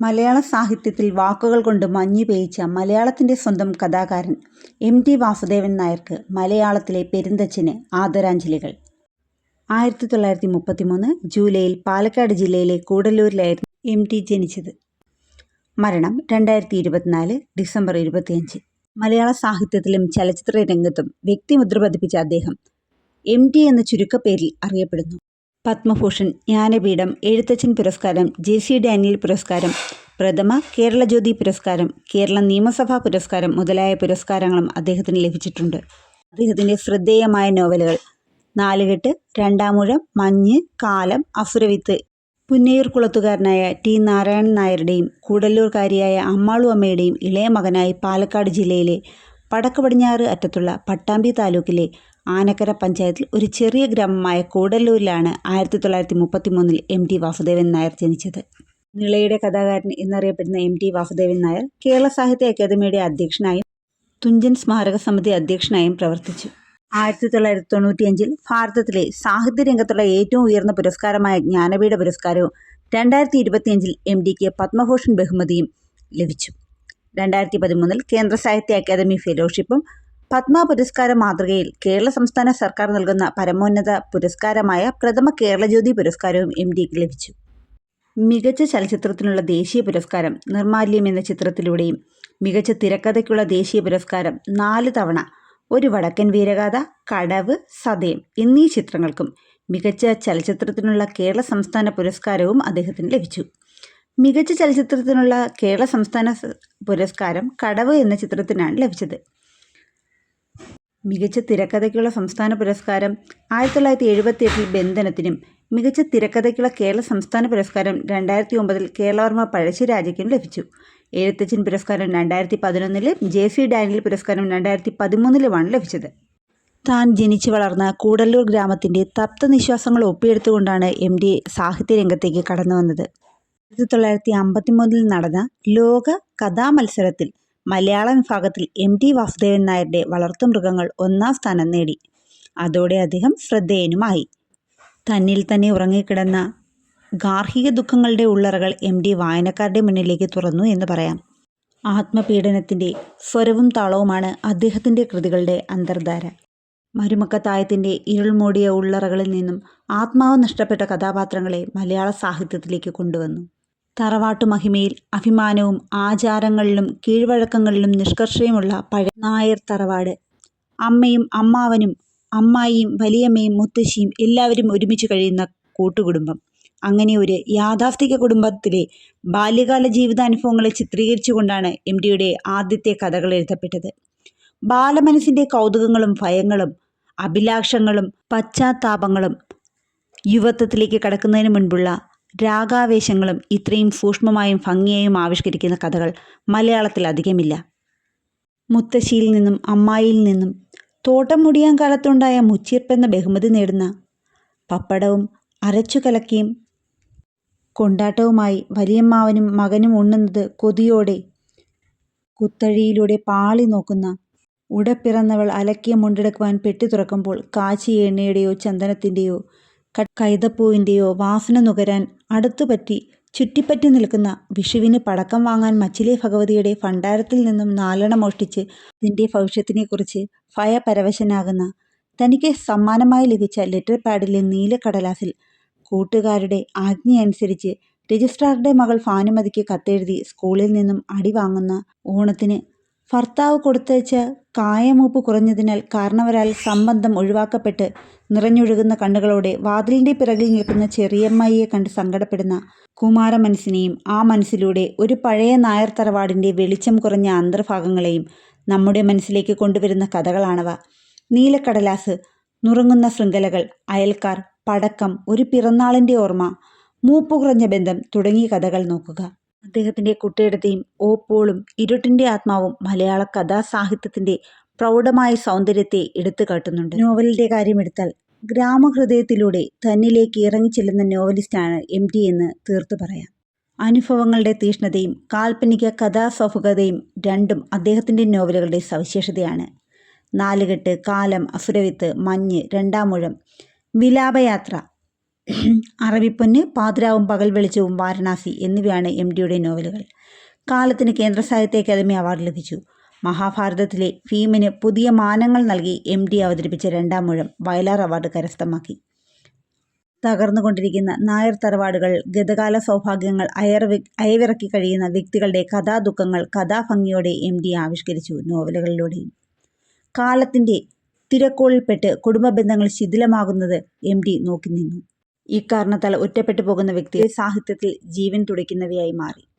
മലയാള സാഹിത്യത്തിൽ വാക്കുകൾ കൊണ്ട് മഞ്ഞു പേയിച്ച മലയാളത്തിന്റെ സ്വന്തം കഥാകാരൻ എം ടി വാസുദേവൻ നായർക്ക് മലയാളത്തിലെ പെരുന്തച്ഛന് ആദരാഞ്ജലികൾ. ആയിരത്തി തൊള്ളായിരത്തി മുപ്പത്തി മൂന്ന് ജൂലൈയിൽ പാലക്കാട് ജില്ലയിലെ കൂടല്ലൂരിലായിരുന്നു എം ടി ജനിച്ചത്. മരണം രണ്ടായിരത്തി ഇരുപത്തിനാല് ഡിസംബർ ഇരുപത്തിയഞ്ച്. മലയാള സാഹിത്യത്തിലും ചലച്ചിത്ര രംഗത്തും വ്യക്തിമുദ്ര പതിപ്പിച്ച അദ്ദേഹം എം ടി എന്ന ചുരുക്കപ്പേരിൽ അറിയപ്പെടുന്നു. പത്മഭൂഷൺ ജ്ഞാനപീഠം എഴുത്തച്ഛൻ പുരസ്കാരം ജെ സി ഡാനിയൽ പുരസ്കാരം പ്രഥമ കേരളജ്യോതി പുരസ്കാരം കേരള നിയമസഭാ പുരസ്കാരം മുതലായ പുരസ്കാരങ്ങളും അദ്ദേഹത്തിന് ലഭിച്ചിട്ടുണ്ട്. അദ്ദേഹത്തിന്റെ ശ്രദ്ധേയമായ നോവലുകൾ നാലുകെട്ട് രണ്ടാമൂഴം മഞ്ഞ് കാലം അസുരവിത്ത് പുന്നയൂർ കുളത്തുകാരനായ ടി നാരായണൻ നായരുടെയും കൂടല്ലൂർക്കാരിയായ അമ്മാളു അമ്മയുടെയും ഇളയ മകനായി പാലക്കാട് ജില്ലയിലെ വടക്ക് പടിഞ്ഞാറ് അറ്റത്തുള്ള പട്ടാമ്പി താലൂക്കിലെ ആനക്കര പഞ്ചായത്തിൽ ഒരു ചെറിയ ഗ്രാമമായ കൂടല്ലൂരിലാണ് ആയിരത്തി തൊള്ളായിരത്തി മുപ്പത്തി മൂന്നിൽ എം ടി വാസുദേവൻ നായർ ജനിച്ചത്. നിളയുടെ കഥാകാരൻ എന്നറിയപ്പെടുന്ന എം ടി വാസുദേവൻ നായർ കേരള സാഹിത്യ അക്കാദമിയുടെ അധ്യക്ഷനായും തുഞ്ചൻ സ്മാരക സമിതി അധ്യക്ഷനായും പ്രവർത്തിച്ചു. ആയിരത്തി തൊള്ളായിരത്തി തൊണ്ണൂറ്റിയഞ്ചിൽ ഭാരതത്തിലെ സാഹിത്യ രംഗത്തുള്ള ഏറ്റവും ഉയർന്ന പുരസ്കാരമായ ജ്ഞാനപീഠ പുരസ്കാരവും രണ്ടായിരത്തി ഇരുപത്തിയഞ്ചിൽ എം ഡിക്ക് പത്മഭൂഷൺ ബഹുമതിയും ലഭിച്ചു. രണ്ടായിരത്തി പതിമൂന്നിൽ കേന്ദ്ര സാഹിത്യ അക്കാദമി ഫെലോഷിപ്പും പത്മ പുരസ്കാര മാതൃകയിൽ കേരള സംസ്ഥാന സർക്കാർ നൽകുന്ന പരമോന്നത പുരസ്കാരമായ പ്രഥമ കേരളജ്യോതി പുരസ്കാരവും എം ഡിക്ക് ലഭിച്ചു. മികച്ച ചലച്ചിത്രത്തിനുള്ള ദേശീയ പുരസ്കാരം നിർമാല്യം എന്ന ചിത്രത്തിലൂടെയും മികച്ച തിരക്കഥയ്ക്കുള്ള ദേശീയ പുരസ്കാരം നാല് തവണ ഒരു വടക്കൻ വീരഗാഥ കടവ് സതയം എന്നീ ചിത്രങ്ങൾക്കും മികച്ച ചലച്ചിത്രത്തിനുള്ള കേരള സംസ്ഥാന പുരസ്കാരവും അദ്ദേഹത്തിന് ലഭിച്ചു. മികച്ച ചലച്ചിത്രത്തിനുള്ള കേരള സംസ്ഥാന പുരസ്കാരം കടവ് എന്ന ചിത്രത്തിനാണ് ലഭിച്ചത്. മികച്ച തിരക്കഥയ്ക്കുള്ള സംസ്ഥാന പുരസ്കാരം ആയിരത്തി തൊള്ളായിരത്തി എഴുപത്തി എട്ടിൽ ബന്ധനത്തിനും മികച്ച തിരക്കഥയ്ക്കുള്ള കേരള സംസ്ഥാന പുരസ്കാരം രണ്ടായിരത്തി ഒമ്പതിൽ കേരളവർമ്മ പഴശ്ശിരാജയ്ക്കും ലഭിച്ചു. എഴുത്തച്ഛൻ പുരസ്കാരം രണ്ടായിരത്തി പതിനൊന്നിലും ജെ സി ഡാനിയൽ പുരസ്കാരം രണ്ടായിരത്തി പതിമൂന്നിലുമാണ് ലഭിച്ചത്. താൻ ജനിച്ചു വളർന്ന കൂടല്ലൂർ ഗ്രാമത്തിന്റെ തപ്തനിശ്വാസങ്ങൾ ഒപ്പിയെടുത്തുകൊണ്ടാണ് എം ഡി സാഹിത്യരംഗത്തേക്ക് കടന്നു വന്നത് ആയിരത്തി തൊള്ളായിരത്തി അമ്പത്തി മൂന്നിൽ നടന്ന ലോക കഥാമത്സരത്തിൽ മലയാളം വിഭാഗത്തിൽ എം ടി വാസുദേവൻ നായരുടെ വളർത്തുമൃഗങ്ങൾ ഒന്നാം സ്ഥാനം നേടി. അതോടെ അദ്ദേഹം ശ്രദ്ധേയനുമായി. തന്നിൽ തന്നെ ഉറങ്ങിക്കിടന്ന ഗാർഹിക ദുഃഖങ്ങളുടെ ഉള്ളറകൾ എം ഡി വായനക്കാരുടെ മുന്നിലേക്ക് തുറന്നു എന്ന് പറയാം. ആത്മപീഡനത്തിന്റെ സ്വരവും താളവുമാണ് അദ്ദേഹത്തിന്റെ കൃതികളുടെ അന്തർധാര. മരുമക്കത്തായത്തിന്റെ ഇരുൾമൂടിയ ഉള്ളറകളിൽ നിന്നും ആത്മാവ് നഷ്ടപ്പെട്ട കഥാപാത്രങ്ങളെ മലയാള സാഹിത്യത്തിലേക്ക് കൊണ്ടുവന്നു. തറവാട്ടു മഹിമയിൽ അഭിമാനവും ആചാരങ്ങളിലും കീഴ്വഴക്കങ്ങളിലും നിഷ്കർഷയുമുള്ള പഴയ നായർ തറവാട്. അമ്മയും അമ്മാവനും അമ്മായിയും വലിയമ്മയും മുത്തശ്ശിയും എല്ലാവരും ഒരുമിച്ച് കഴിയുന്ന കൂട്ടുകുടുംബം. അങ്ങനെ ഒരു യാഥാർത്ഥിക കുടുംബത്തിലെ ബാല്യകാല ജീവിതാനുഭവങ്ങളെ ചിത്രീകരിച്ചുകൊണ്ടാണ് എം ഡിയുടെ ആദ്യത്തെ കഥകൾ എഴുതപ്പെട്ടത്. ബാലമനസിന്റെ കൗതുകങ്ങളും ഭയങ്ങളും അഭിലാഷങ്ങളും പശ്ചാത്താപങ്ങളും യുവത്വത്തിലേക്ക് കടക്കുന്നതിന് മുൻപുള്ള രാഗാവേശങ്ങളും ഇത്രയും സൂക്ഷ്മമായും ഭംഗിയായും ആവിഷ്കരിക്കുന്ന കഥകൾ മലയാളത്തിൽ അധികമില്ല. മുത്തശ്ശിയിൽ നിന്നും അമ്മായിയിൽ നിന്നും തോട്ടം മുടിയാൻ കാലത്തുണ്ടായ മുച്ചീർപ്പെന്ന ബഹുമതി നേടുന്ന പപ്പടവും അരച്ചു കലക്കിയും കൊണ്ടാട്ടവുമായി വലിയമ്മാവനും മകനും ഉണ്ണുന്നത് കൊതിയോടെ കുത്തഴിയിലൂടെ പാളി നോക്കുന്ന ഉടപ്പിറന്നവൾ അലക്കിയ മുണ്ടെടുക്കുവാൻ പെട്ടി തുറക്കുമ്പോൾ കാച്ചി എണ്ണയുടെയോ ചന്ദനത്തിന്റെയോ കൈതപ്പൂവിന്റെയോ വാസന നുകരാൻ അടുത്തുപറ്റി ചുറ്റിപ്പറ്റി നിൽക്കുന്ന വിഷുവിന് പടക്കം വാങ്ങാൻ മച്ചിലെ ഭഗവതിയുടെ ഭണ്ഡാരത്തിൽ നിന്നും നാലെണ്ണം മോഷ്ടിച്ച് അതിന്റെ ഭവിഷ്യത്തിനെക്കുറിച്ച് ഭയപരവശനാകുന്ന തനിക്ക് സമ്മാനമായി ലഭിച്ച ലെറ്റർ പാഡിലെ നീലക്കടലാസിൽ കൂട്ടുകാരുടെ ആജ്ഞയനുസരിച്ച് രജിസ്ട്രാറുടെ മകൾ ഭാനുമതിക്ക് കത്തെഴുതി സ്കൂളിൽ നിന്നും അടി വാങ്ങുന്ന ഓണത്തിന് ഭർത്താവ് കൊടുത്തയച്ച കായമൂപ്പ് കുറഞ്ഞതിനാൽ കാരണവരാൽ സംബന്ധം ഒഴിവാക്കപ്പെട്ട് നിറഞ്ഞൊഴുകുന്ന കണ്ണുകളോടെ വാതിലിന്റെ പിറകിൽ നിൽക്കുന്ന ചെറിയമ്മയെ കണ്ട് സങ്കടപ്പെടുന്ന കുമാര മനസ്സിനെയും ആ മനസ്സിലൂടെ ഒരു പഴയ നായർ തറവാടിന്റെ വെളിച്ചം കുറഞ്ഞ അന്തർഭാഗങ്ങളെയും നമ്മുടെ മനസ്സിലേക്ക് കൊണ്ടുവരുന്ന കഥകളാണവ. നീലക്കടലാസ് നുറുങ്ങുന്ന ശൃംഖലകൾ അയൽക്കാർ പടക്കം ഒരു പിറന്നാളിന്റെ ഓർമ്മ മൂപ്പ് കുറഞ്ഞ ബന്ധം തുടങ്ങിയ കഥകൾ നോക്കുക. അദ്ദേഹത്തിന്റെ കുട്ടിയുടെയും ഓപ്പോളും ഇരുട്ടിന്റെ ആത്മാവും മലയാള കഥാസാഹിത്യത്തിന്റെ പ്രൗഢമായ സൗന്ദര്യത്തെ എടുത്തു കാട്ടുന്നുണ്ട്. നോവലിന്റെ കാര്യമെടുത്താൽ ഗ്രാമഹൃദയത്തിലൂടെ തന്നിലേക്ക് ഇറങ്ങിച്ചെല്ലുന്ന നോവലിസ്റ്റാണ് എം ടി എന്ന് തീർത്തു പറയാം. അനുഭവങ്ങളുടെ തീഷ്ണതയും കാൽപ്പനിക കഥാസൗഹൃദയും രണ്ടും അദ്ദേഹത്തിന്റെ നോവലുകളുടെ സവിശേഷതയാണ്. നാലുകെട്ട് കാലം അസുരവിത്ത് മഞ്ഞ് രണ്ടാമൂഴം വിലാപയാത്ര അറബിപ്പൊന്ന് പാതിരാവും പകൽ വെളിച്ചവും വാരണാസി എന്നിവയാണ് എം ഡിയുടെ നോവലുകൾ. കാലത്തിന് കേന്ദ്ര സാഹിത്യ അക്കാദമി അവാർഡ് ലഭിച്ചു. മഹാഭാരതത്തിലെ ഭീമന് പുതിയ മാനങ്ങൾ നൽകി എം ഡി അവതരിപ്പിച്ച രണ്ടാം മുഴം വയലാർ അവാർഡ് കരസ്ഥമാക്കി. തകർന്നുകൊണ്ടിരിക്കുന്ന നായർ തറവാടുകൾ ഗതകാല സൗഭാഗ്യങ്ങൾ അയർവി അയവിറക്കി കഴിയുന്ന വ്യക്തികളുടെ കഥാദുഃഖങ്ങൾ കഥാഭംഗിയോടെ എം ഡി ആവിഷ്കരിച്ചു നോവലുകളിലൂടെയും കാലത്തിന്റെ തിരക്കോളിൽപ്പെട്ട് കുടുംബ ബന്ധങ്ങൾ ശിഥിലമാകുന്നത് എം ഡി നോക്കി നിന്നു ഇക്കാരണത്താൽ ഒറ്റപ്പെട്ടു പോകുന്ന വ്യക്തി സാഹിത്യത്തിൽ ജീവൻ തുടിക്കുന്നവയായി മാറി.